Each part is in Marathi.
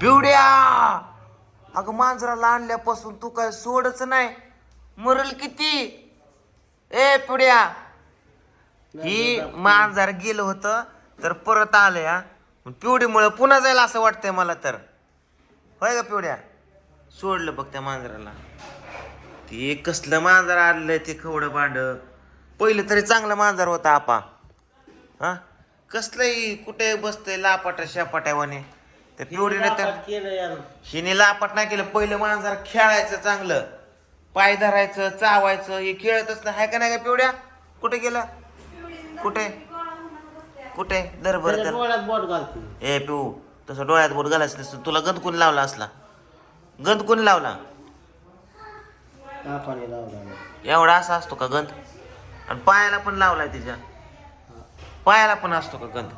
पिवड्या अगं मांजराला आणल्यापासून तू काय सोडच नाही. मरल किती? ए पिवड्या! ही मांजर गेलं होतं तर परत आलं या पिवडीमुळं पुन्हा जायला असं वाटतंय मला तर. होय का पिवड्या? सोडलं बघ त्या मांजराला. ते कसलं मांजर आणलंय ते खवडं भांड. पहिलं तरी चांगलं मांजर होता आपा. हा? कसलंही कुठे बसतंय लापाटा शापाट्यावाने त्या पिवडीने तर नापात केलं हिने लापाट नाही केलं. पहिलं मांजर खेळायचं चांगलं. पाय धरायचं चावायचं हे खेळतच नाही. हाय का नाही का पिवड्या कुठे गेला? कुठे? कुठे? दर बरं त्याच्या तर डोळ्यात बोट घालते. ए पिऊ तसं डोळ्यात बोट घालायचं नसतं. तुला गंध कोणी लावला असला? गंध कोणी लावला. एवढा असा असतो का गंध? आणि पायाला पण लावलाय तिच्या. पायाला पण असतो का गंध?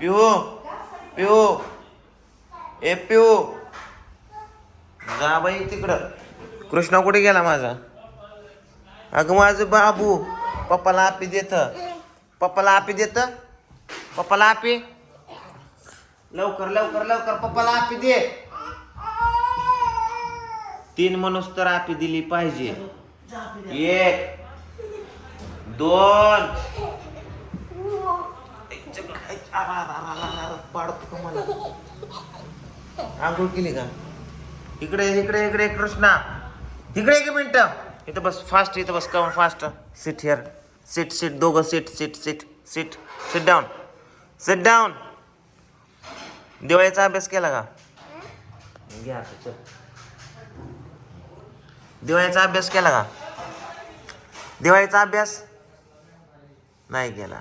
पिऊ. पिऊ. ए पिओ जा बाई तिकडं. कृष्णा कुठे गेला माझा? अगं माझं बाबू. पप्पाला आपी देत. पप्पाला आपी देत? पप्पाला आपी? लवकर लवकर लवकर पप्पाला आपी दे. तीन मनुस तर आपी दिली पाहिजे. एक दोन. पाडतो का मला आंघोळ केली का इकडे इकडे इकडे कृष्णा इकडे एक मिनिट इथं बस फास्ट इथं बस come fast sit here sit sit दोघं sit sit sit sit sit down sit down दिवाळीचा अभ्यास केला का घ्या दिवाळीचा अभ्यास केला का दिवाळीचा अभ्यास नाही केला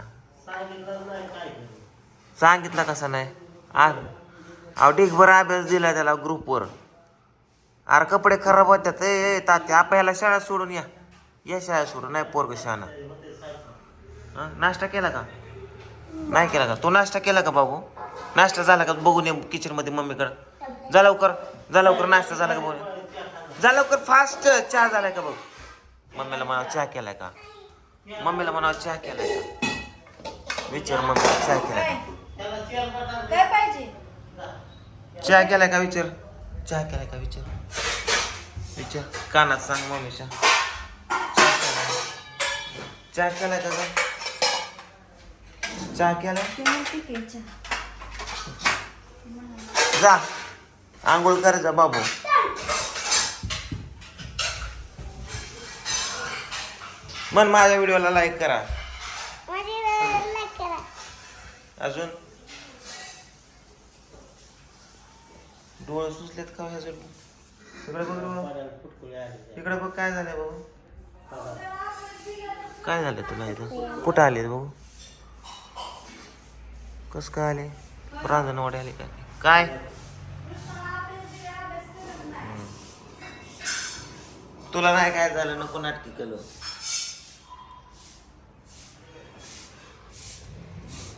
सांगितलं कसा नाही? आ अहो डिगभर अभ्यास दिला त्याला ग्रुपवर अरे कपडे खराब होतात ए ए, तात्या आपल्याला शाळा सोडून या. या शाळा सोडून नाही पोरग शाळा हां? नाश्ता केला का? नाही केला का? तू नाश्ता केला का बाबू? नाश्ता झाला का? बघून ये किचनमध्ये मम्मीकडं. जा लवकर जा लवकर नाश्ता झाला का बघून जा लवकर फास्ट चहा झालाय का बघ? मम्मीला म्हणा चहा केलाय का? मम्मीला म्हणा चहा केलाय का? विचार मम्मीला चहा केलाय का? काय पाहिजे? चहा केलाय का विचार? चहा केलाय का विचार? विचार. कानात सांग मम्मीच्या चहा. केलाय. चहा केलाय का ग? चहा केलाय? ती म्हणते की चहा. जा. आंघोळ कर जा बाबू. मन माझ्या व्हिडिओला लाईक करा. अजून? डोळे सुचलेत का हो ह्याचे? इकडे बघ रे बाबा. इकडे बघ काय झालंय भाऊ काय झालं तुला इथं? कुठं आले भाऊ कस काय आले? रांजणवाडी आले काय काय? हम्म. तुला नाही काय झालं? नको नाटकी केलं.